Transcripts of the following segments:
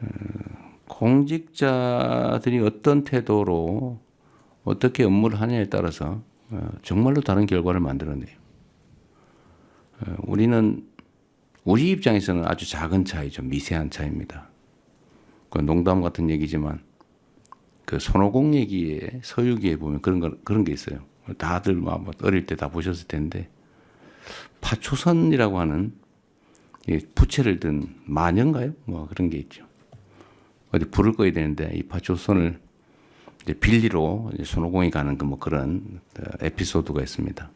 어, 공직자들이 어떤 태도로 어떻게 업무를 하냐에 따라서 어, 정말로 다른 결과를 만들어내요. 어, 우리는 우리 입장에서는 아주 작은 차이죠. 미세한 차이입니다. 그 농담 같은 얘기지만 그 손오공 얘기에 서유기에 보면 그런 거, 그런 게 있어요. 다들 뭐 아마 어릴 때 다 보셨을 텐데 파초선이라고 하는 이 부채를 든 마녀인가요? 뭐 그런 게 있죠. 어디 불을 꺼야 되는데 이 파초선을 이제 빌리로 이제 손오공이 가는 그 뭐 그런 어, 에피소드가 있습니다.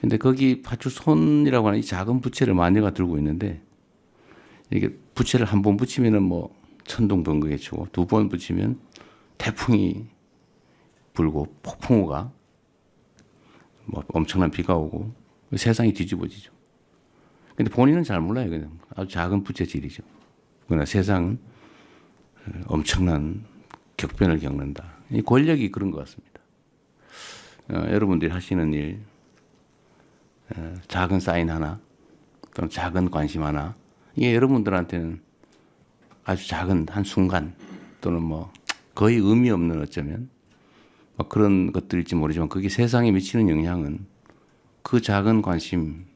근데 거기 파초손이라고 하는 이 작은 부채를 마녀가 들고 있는데 이게 부채를 한 번 붙이면은 뭐 천둥번개가 치고 두 번 붙이면 태풍이 불고 폭풍우가 뭐 엄청난 비가 오고 세상이 뒤집어지죠. 근데 본인은 잘 몰라요. 그냥 아주 작은 부채질이죠. 그러나 세상은 엄청난 격변을 겪는다. 이 권력이 그런 것 같습니다. 어, 여러분들이 하시는 일, 어, 작은 사인 하나, 또는 작은 관심 하나, 이게 여러분들한테는 아주 작은 한 순간, 또는 뭐 거의 의미 없는 어쩌면 뭐 그런 것들일지 모르지만 그게 세상에 미치는 영향은 그 작은 관심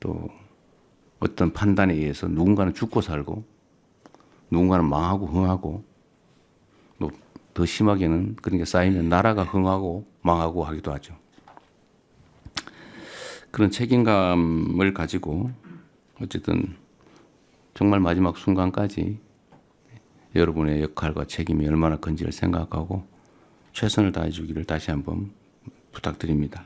또 어떤 판단에 의해서 누군가는 죽고 살고 누군가는 망하고 흥하고 또 더 심하게는 그런 게 쌓이면 나라가 흥하고 망하고 하기도 하죠. 그런 책임감을 가지고 어쨌든 정말 마지막 순간까지 여러분의 역할과 책임이 얼마나 큰지를 생각하고 최선을 다해 주기를 다시 한번 부탁드립니다.